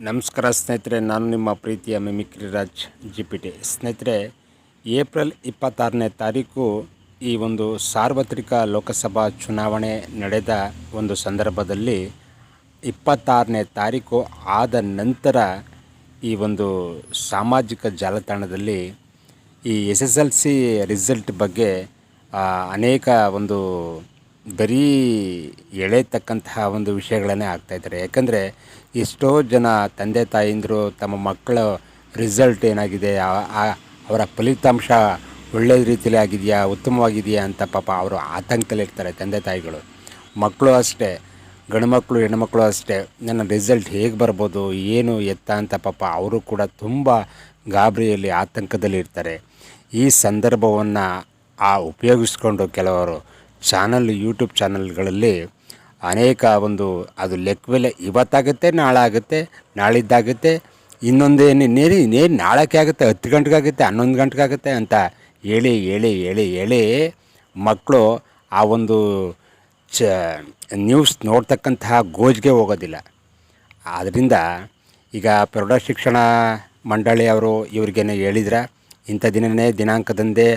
ನಮಸ್ಕಾರ ಸ್ನೇಹಿತರೆ, ನಾನು ನಿಮ್ಮ ಪ್ರೀತಿಯ mimicry Raj G P T ಸ್ನೇಹಿತರೆ, ಏಪ್ರಿಲ್ ಇಪ್ಪತ್ತಾರನೇ ತಾರೀಕು ಈ ಒಂದು ಸಾರ್ವತ್ರಿಕ ಲೋಕಸಭಾ ಚುನಾವಣೆ ನಡೆದ ಒಂದು ಸಂದರ್ಭದಲ್ಲಿ ಇಪ್ಪತ್ತಾರನೇ ತಾರೀಕು ಆದ ನಂತರ ಈ ಒಂದು ಸಾಮಾಜಿಕ ಜಾಲತಾಣದಲ್ಲಿ ಈ S S L C result ಬಗ್ಗೆ ಅನೇಕ ಒಂದು ಬರೀ ಎಳೆತಕ್ಕಂತಹ ಒಂದು ವಿಷಯಗಳನ್ನೇ ಆಗ್ತಾಯಿದ್ದಾರೆ ಯಾಕಂದರೆ ಎಷ್ಟೋ ಜನ ತಂದೆ ತಾಯಿಂದರು ತಮ್ಮ ಮಕ್ಕಳ ರಿಸಲ್ಟ್ ಏನಾಗಿದೆ? ಅವರ ಫಲಿತಾಂಶ ಒಳ್ಳೆಯ ರೀತಿಯಲ್ಲಿ ಆಗಿದೆಯಾ? ಉತ್ತಮವಾಗಿದೆಯಾ ಅಂತ ಪಾಪ ಅವರು ಆತಂಕದಲ್ಲಿರ್ತಾರೆ ತಂದೆ ತಾಯಿಗಳು. ಮಕ್ಕಳು ಅಷ್ಟೇ ಗಂಡುಮಕ್ಕಳು ಹೆಣ್ಮಕ್ಳು ಅಷ್ಟೇ. ನನ್ನ ರಿಸಲ್ಟ್ ಹೇಗೆ ಬರ್ಬೋದು? ಏನು ಎತ್ತ ಅಂತ ಪಾಪ ಅವರು ಕೂಡ ತುಂಬ ಗಾಬರಿಯಲ್ಲಿ, ಆತಂಕದಲ್ಲಿ ಇರ್ತಾರೆ. ಈ ಸಂದರ್ಭವನ್ನು ಆ ಉಪಯೋಗಿಸ್ಕೊಂಡು ಕೆಲವರು ಚಾನಲ್ ಯೂಟ್ಯೂಬ್ ಚಾನಲ್ಗಳಲ್ಲಿ ಅನೇಕ ಒಂದು ಅದು ಲೆಕ್ಕವೆಲೆ ಇವತ್ತಾಗುತ್ತೆ ನಾಳೆ ಆಗುತ್ತೆ ನಾಳಿದ್ದಾಗುತ್ತೆ ಇನ್ನೊಂದೇನು ಇನ್ನೇನು ಇನ್ನೇನು ನಾಳಕ್ಕೆ ಆಗುತ್ತೆ, ಹತ್ತು ಗಂಟೆಗೆ ಆಗುತ್ತೆ ಹನ್ನೊಂದು ಗಂಟೆಗಾಗುತ್ತೆ ಅಂತ ಹೇಳಿ ಹೇಳಿ ಹೇಳಿ ಹೇಳಿ ಮಕ್ಕಳು ಆ ಒಂದು ಚ ನ್ಯೂಸ್ ನೋಡ್ತಕ್ಕಂತಹ ಗೋಜ್ಗೆ ಹೋಗೋದಿಲ್ಲ. ಆದ್ದರಿಂದ ಈಗ ಪ್ರೌಢ ಶಿಕ್ಷಣ ಮಂಡಳಿಯವರು ಇವ್ರಿಗೇನೆ ಹೇಳಿದ್ರ, ಇಂಥ ದಿನನೇ ದಿನಾಂಕದಂದೇ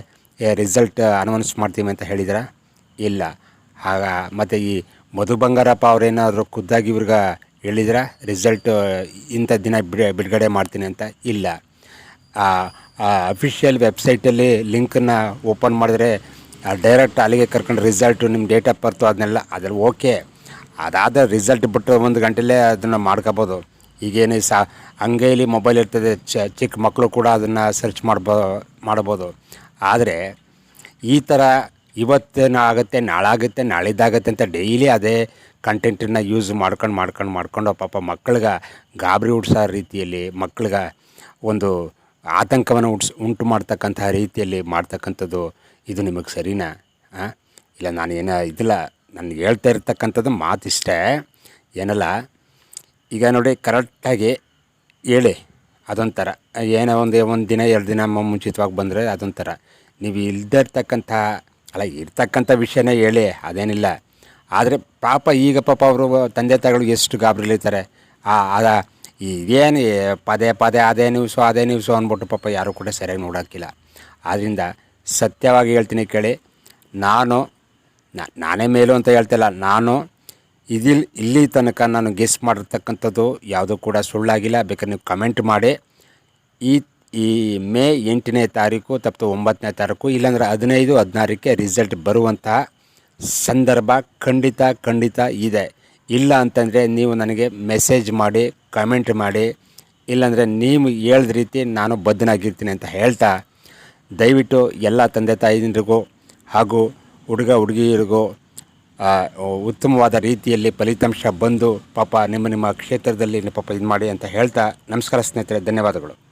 ರಿಸಲ್ಟ್ ಅನೌನ್ಸ್ ಮಾಡ್ತೀವಿ ಅಂತ ಹೇಳಿದ್ರ, ಇಲ್ಲ. ಆಗ ಮತ್ತು ಈ ಮಧು ಬಂಗಾರಪ್ಪ ಅವರೇನಾದರೂ ಖುದ್ದಾಗಿ ಇವ್ರಿಗೆ ಹೇಳಿದ್ರ? ರಿಸಲ್ಟ್ ಇಂಥ ದಿನ ಬಿಡ, ಬಿಡುಗಡೆ ಮಾಡ್ತೀನಿ ಅಂತ? ಇಲ್ಲ. ಆ ಅಫಿಷಿಯಲ್ ವೆಬ್ಸೈಟಲ್ಲಿ ಲಿಂಕನ್ನು ಓಪನ್ ಮಾಡಿದ್ರೆ ಡೈರೆಕ್ಟ್ ಅಲ್ಲಿಗೆ ಕರ್ಕೊಂಡು ರಿಸಲ್ಟು ನಿಮ್ಮ ಡೇಟ್ ಆಫ್ ಬರ್ತು ಅದನ್ನೆಲ್ಲ ಅದ್ರಲ್ಲಿ ಓಕೆ. ಅದಾದ ರಿಸಲ್ಟ್ ಬಿಟ್ಟು ಒಂದು ಗಂಟೆಲೇ ಅದನ್ನು ಮಾಡ್ಕೋಬೋದು. ಈಗೇನು ಸಾ, ಅಂಗೈಲಿ ಮೊಬೈಲ್ ಇರ್ತದೆ, ಚ, ಚಿಕ್ಕ ಮಕ್ಕಳು ಕೂಡ ಅದನ್ನು ಸರ್ಚ್ ಮಾಡ್ಬೋ, ಮಾಡ್ಬೋದು. ಆದರೆ, ಈ ಥರ ಇವತ್ತೇನು ಆಗುತ್ತೆ, ನಾಳೆ ಆಗುತ್ತೆ ನಾಳಿದ್ದಾಗುತ್ತೆ ಅಂತ ಡೈಲಿ ಅದೇ ಕಂಟೆಂಟನ್ನ ಯೂಸ್ ಮಾಡ್ಕೊಂಡು ಮಾಡ್ಕೊಂಡು ಮಾಡ್ಕೊಂಡು ಪಾಪ ಮಕ್ಕಳಿಗೆ ಗಾಬರಿ ಹುಡ್ಸೋ ರೀತಿಯಲ್ಲಿ ಮಕ್ಕಳಿಗೆ ಒಂದು ಆತಂಕವನ್ನು ಉಡ್ಸ್ ಉಂಟು ಮಾಡ್ತಕ್ಕಂತಹ ರೀತಿಯಲ್ಲಿ ಮಾಡ್ತಕ್ಕಂಥದ್ದು ಇದು ನಿಮಗೆ ಸರಿನಾ? ಇಲ್ಲ, ನಾನು ಏನೋ ಇದಿಲ್ಲ. ನಾನು ಹೇಳ್ತಾ ಇರ್ತಕ್ಕಂಥದ್ದು ಮಾತಿಷ್ಟೇ ಏನಲ್ಲ, ಈಗ ನೋಡಿ ಕರೆಕ್ಟಾಗಿ ಹೇಳಿ. ಅದೊಂಥರ. ಏನೋ ಒಂದು ಒಂದು ದಿನ, ಎರಡು ದಿನ ಮುಂಚಿತವಾಗಿ ಬಂದರೆ ಅದೊಂಥರ. ನೀವು ಇಲ್ದೇ ಇರ್ತಕ್ಕಂಥ ಅಲ್ಲ, ಇರ್ತಕ್ಕಂಥ ವಿಷಯನೇ ಹೇಳಿ, ಅದೇನಿಲ್ಲ. ಆದರೆ ಪಾಪ ಈಗ ಪಾಪ ಅವರು ತಂದೆ ತಾಯಿಗಳು ಎಷ್ಟು ಗಾಬರಿಲಿರ್ತಾರೆ ಆ, ಅದ ಇದೇನು ಪದೇ ಪದೇ ಅದೇ ನ್ಯೂಸು ಅದೇ ನ್ಯೂಸು ಅಂದ್ಬಿಟ್ಟು ಪಾಪ ಯಾರೂ ಕೂಡ ಸರಿಯಾಗಿ ನೋಡೋಕ್ಕಿಲ್ಲ. ಆದ್ದರಿಂದ ಸತ್ಯವಾಗಿ ಹೇಳ್ತೀನಿ ಕೇಳಿ, ನಾನು ನಾನೇ ಮೇಲು ಅಂತ ಹೇಳ್ತಿಲ್ಲ ನಾನು ಇದಿಲ್, ಇಲ್ಲಿ ತನಕ ನಾನು ಗೆಸ್ ಮಾಡಿರ್ತಕ್ಕಂಥದ್ದು ಯಾವುದೂ ಕೂಡ ಸುಳ್ಳಾಗಿಲ್ಲ. ಬೇಕಾದ್ರೆ ನೀವು ಕಮೆಂಟ್ ಮಾಡಿ. ಈ ಈ ಮೇ ಎಂಟನೇ ತಾರೀಕು ತಪ್ಪು ಒಂಬತ್ತನೇ ತಾರೀಕು, ಇಲ್ಲಾಂದ್ರೆ ಹದಿನೈದು, ಹದಿನಾರಕ್ಕೆ ರಿಸಲ್ಟ್ ಬರುವಂತಹ ಸಂದರ್ಭ ಖಂಡಿತ ಖಂಡಿತ ಇದೆ. ಇಲ್ಲ ಅಂತಂದರೆ ನೀವು ನನಗೆ ಮೆಸೇಜ್ ಮಾಡಿ ಕಮೆಂಟ್ ಮಾಡಿ, ಇಲ್ಲಾಂದರೆ ನೀವು ಹೇಳಿದ ರೀತಿ ನಾನು ಬದ್ಧನಾಗಿರ್ತೀನಿ ಅಂತ ಹೇಳ್ತಾ, ದಯವಿಟ್ಟು ಎಲ್ಲ ತಂದೆ ತಾಯಿಯರಿಗೂ ಹಾಗೂ ಹುಡುಗ ಹುಡುಗಿಯರಿಗೂ ಉತ್ತಮವಾದ ರೀತಿಯಲ್ಲಿ ಫಲಿತಾಂಶ ಬಂದು ಪಾಪ ನಿಮ್ಮ ನಿಮ್ಮ ಕ್ಷೇತ್ರದಲ್ಲಿ ಪಾಪ ಇದು ಮಾಡಿ ಅಂತ ಹೇಳ್ತಾ, ನಮಸ್ಕಾರ ಸ್ನೇಹಿತರೆ, ಧನ್ಯವಾದಗಳು.